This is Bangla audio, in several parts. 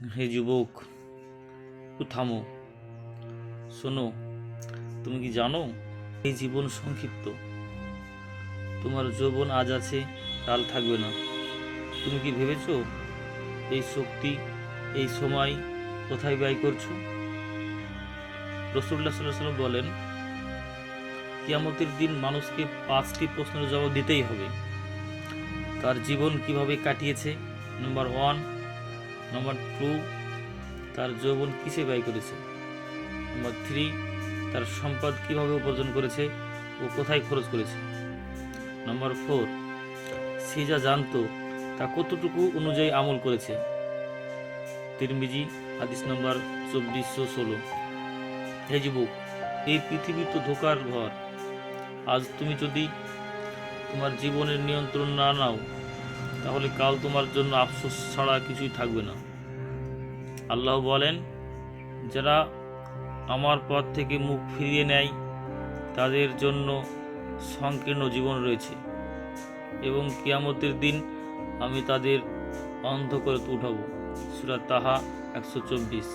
হে যুবক, একটু থামো। শোনো, তুমি কি জানো, এই জীবন সংক্ষিপ্ত। তোমার যৌবন আজ আছে, কাল থাকবে না। তুমি কি ভেবেছো, এই শক্তি, এই সময় কোথায় ব্যয় করছ? সাল্লাহ সাল্লাম বলেন, কিয়ামতের দিন মানুষকে পাঁচটি প্রশ্নের জবাব দিতেই হবে। তার জীবন কীভাবে কাটিয়েছে? নাম্বার ওয়ান নাম্বার টু তার যৌবন কিসে ব্যয় করেছে? নাম্বার থ্রি তার সম্পদ কীভাবে উপার্জন করেছে ও কোথায় খরচ করেছে? নাম্বার ফোর সে যা জানতো তা কতটুকু অনুযায়ী আমল করেছে? তিরমিজি, হাদিস নম্বর চব্বিশশো ষোলো। হে যুবক, এই পৃথিবী তো ধোকার ঘর। আজ তুমি যদি তোমার জীবনের নিয়ন্ত্রণ না নাও তাহলে কাল তোমার জন্য আফসোস ছাড়া কিছুই থাকবে না। আল্লাহ বলেন, যারা আমার পথ থেকে মুখ ফিরিয়ে নেয়, তাদের জন্য সংকীর্ণ জীবন রয়েছে এবং কিয়ামতের দিন আমি তাদের অন্ধ করে উঠাবো। সুরা তাহা একশো চব্বিশ।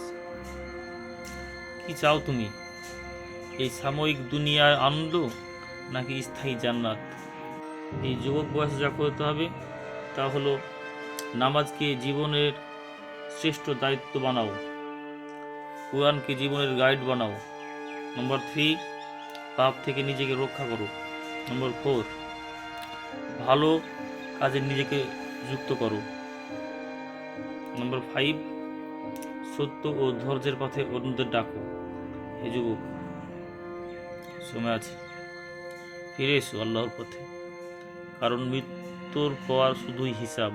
কি চাও তুমি? এই সাময়িক দুনিয়ার আনন্দ নাকি স্থায়ী জান্নাত? এই যুবক বয়সে যা করতে হবে তা হলো, নামাজকে জীবনের শ্রেষ্ঠ দায়িত্ব বানাও। কোরআনকে জীবনের গাইড বানাও। নম্বর থ্রি, পাপ থেকে নিজেকে রক্ষা করো। নম্বর ফোর, ভালো কাজে নিজেকে যুক্ত করো। নম্বর ফাইভ, সত্য ও ধৈর্যের পথে অন্যদের ডাকো। হে যুবক, সময় আছে। ফিরে এসো আল্লাহর পথে। কারণ মৃত্যুর পর শুধুই হিসাব।